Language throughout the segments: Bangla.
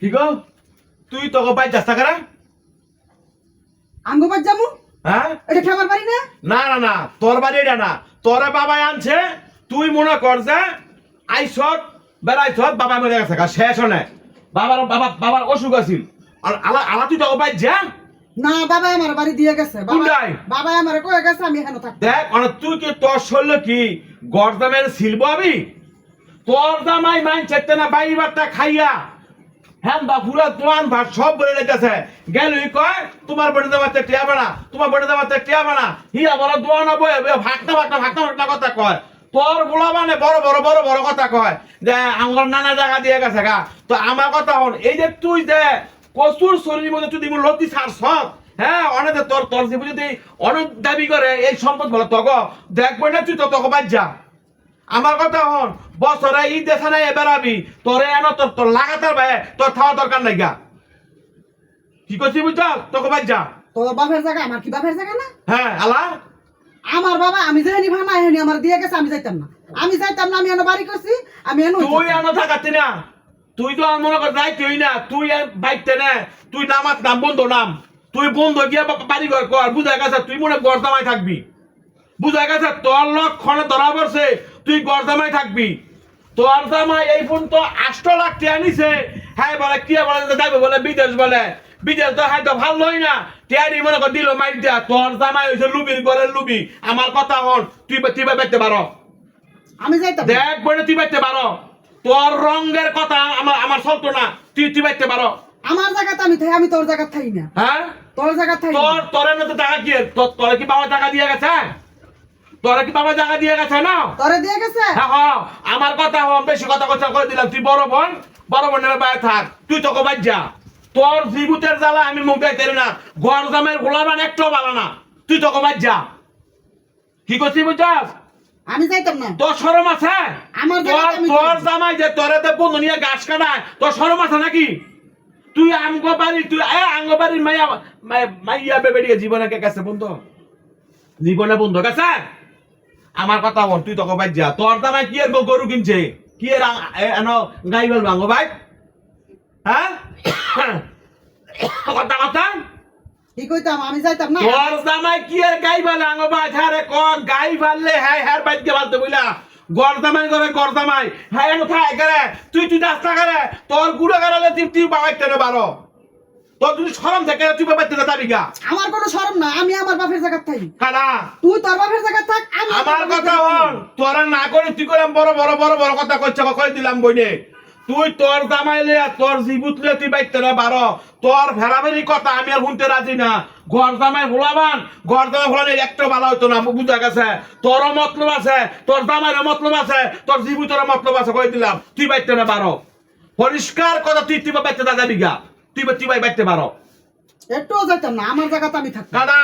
কি গো? তুই তোকে বাইর যাস না? আঙ্গবাদ যামু হ্যাঁ? এটা খাবার পারি না? না না না তোর বাড়ি এটা না। তোরে বাবাই আনছে তুই মনে কর যে আইসত বেড়াইছত বাবা মরে গেছে গা, শেষ হনে বাবার বাবা বাবার অসুখ আছিল। আর আলা আলা তুই তোকে বাইর যা। না বাবা আমার বাড়ি দিয়ে গেছে। বাবা? বাবা আমার কয়ে গেছে আমি এখানে থাকব। দেখ তুই কি তোর শরীর কি? গরদামের শিল্প আবি তোর দামাই মাইন চেতে না বাইর বারটা খাইয়া। হ্যাঁ বা দোয়ান ভাত সব বলে লেগেছে গেলই কয়, তোমার বড়ে দেওয়াতে টিয়া বানা তোমার বড়ে দেওয়াতে টিয়া বানা হিয়া বড় দোয়ান বয়ে ভাগনা ভাগনা ভাগনা ভাগনা কথা কয়। তোর বলা মানে বড় বড় বড় বড় কথা কয়। যে আমার নানা জায়গা দিয়ে গেছে গা। তো আমার কথা হন এই যে তুই যে কচুর শরীর মধ্যে তুই দিবি লতি সার সব হ্যাঁ অনেক তোর তোর যদি অনেক দাবি করে, এই সম্পদ বলো, তগ, দেখবে না তুই তো তক বাদ যা। আমার কথা হন বছরে ই দেশে নাই বেড়াবি তোরে এনো তোর তোর লাগাতার ভাই তোর খাওয়া দরকার নাই গা। কি করছি বুঝছ তোকে বাদ যা। তোর বাপের জায়গা আমার কি বাপের জায়গা না? হ্যাঁ আলা। আমার বাবা আমি যেহেনি ভাঙা এহেনি আমার দিয়ে গেছে আমি যাইতাম না। আমি যাইতাম না আমি এনে বাড়ি করছি আমি এনে তুই এনো থাকাতে না। তুই তো আর মনে কর যাই তুই না। তুই বাইকতে না। তুই নামাত নাম বন্ধ নাম। তুই বন্ধ গিয়া বাড়ি ঘর কর বুঝা গেছে তুই মনে গরদামাই থাকবি। বুঝা গেছে তোর লক্ষণে ধরা পড়ছে তুই গরদামাই থাকবি। তোর জামাই এই ফোন তো আষ্ট লাখ টাকা নিছে হ্যাঁ বলে কি বলে যাবে বলে বিদেশ বলে। বিদেশ তো হয়তো ভালো হয় না টিয়ারি মনে কর দিল মাইর দিয়া। তোর জামাই হয়েছে লুবির ঘরের লুবি। আমার কথা হল তুই তুই বেচতে পারো। আমি যাইতাম। দেখ বলে তুই বাইতে পারো। তোর রঙের কথা আমার আমার চলতো না তুই তুই বাইতে পারো। আমার জায়গাতে আমি থাই আমি তোর জায়গা থাই না। হ্যাঁ? তোর জায়গা না। তোর তোর তো টাকা কি? তোর তোরে কি বাবা টাকা দিয়ে গেছে? তোরে কি বাবা টাকা দিয়ে গেছে না? তোরে দিয়ে গেছে? হ্যাঁ হ্যাঁ। আমার কথা হন বেশি কথা কথা করে দিলাম। তুই বড় বোন বড় বোনের বাইরে থাক। তুই তোকে বাদ যা। তোর জীবুতের জ্বালা আমি মুখ গাইতে না। ঘর জামের গোলাবান একটাও ভালো না। তুই তোকে বাদ যা। কি করছিস বুঝছাস? আমি যাইতাম না। তোর সরম আছে? আমার তোর। জামাই যে তোরে দে বন্ধু নিয়ে গাছ কাটায় তোর সরম আছে নাকি? তুই আঙ্গ বাড়ি তুই এ আঙ্গ বাড়ির মাইয়া মাই- মাইয়া বেবেড়িয়ে জীবনে কে গেছে বন্ধু? জীবনে বন্ধু গেছে? আমার কথা বল তুই তোকে বাইর যা। তোর জামাই কি এর গরু কিনছে? কি এর আ- এ, এন গাই বলব আঙ্গ ভাই? হ্যাঁ? কথা কথা? কি কইতাম? আমি যাইতাম না? তোর জামাই কি গাই বলে আঙ্গ ভাই? হ্যাঁ রে কর গাই বাড়লে হ্যাঁ হ্যাঁ বাইর কে বলতে বুঝলা করে হ্যাঁ এনো করে তুই তুই রাস্তা করে তোর গুড়ে গাড়ালে তুই তুই বাবাইতে নে বারো। তোর যদি সরম থাকে তুই বাবাইতে নে তাবিগা আমার কোনো শরম না আমি আমার বাপের জায়গা থাকি। কানা তুই তোর বাপের জায়গা থাক আমার কথা হন তোরা না করে তুই করে বড় বড় বড় বড় কথা কইছ কই দিলাম বইনে? তুই তোর জামাইলে আর তোর জিবুতলে তুই বাইতে না বারো। তোর ভেড়াভেরি কথা আমি আর শুনতে রাজি না। ঘর জামাই ভোলাবান ঘর জামাই ভোলানে একটা ভালো হইতো না বুঝা গেছে? তোরও মতলব আছে তোর জামাইরও মতলব আছে তোর জিবুতেরও মতলব আছে কই দিলাম? তুই বাইতে না বারো। পরিষ্কার কথা তুই তুই বাইতে না যাবি গা? তুই তুই বাই বাইতে পারো যাইতাম না আমার জায়গাতে আমি থাকতাম। দাদা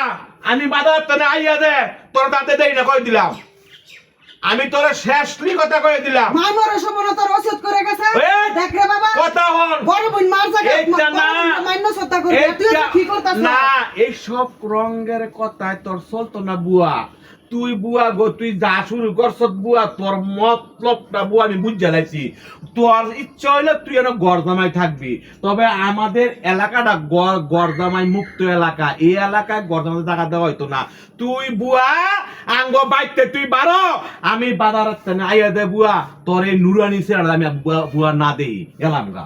আমি বাজার তনে আইয়া দে তোর দেই না কই দিলাম। আমি তোর শেষলি কথা কয়ে দিলাম। মরে সময় তোর ওষুধ করে গেছে। দেখ রে বাবা কথা হল বড় বোন মার জায়গা মান্য সত্তা করে তুই কি করতাছ না এই সব রঙের কথায় তোর চলতো না বুয়া। তুই বুয়া গো, তুই যা শুরু করছ বুয়া, তোর মতলবটা বুয়া আমি বুঝে লাইছি। তোর ইচ্ছা হইলে তুই এনে গরদামাই থাকবি। তবে আমাদের এলাকাটা গড় গরদামাই মুক্ত এলাকা। এই এলাকায় গরদামাই টাকা দেওয়া হইতো না। তুই বুয়া, আঙ্গ বাইতে তুই বারো। আমি বাজারের তেনে আইয়া দে বুয়া, তোর এই নুরানি সেরা আমি বুয়া না দেই। এলাম গা।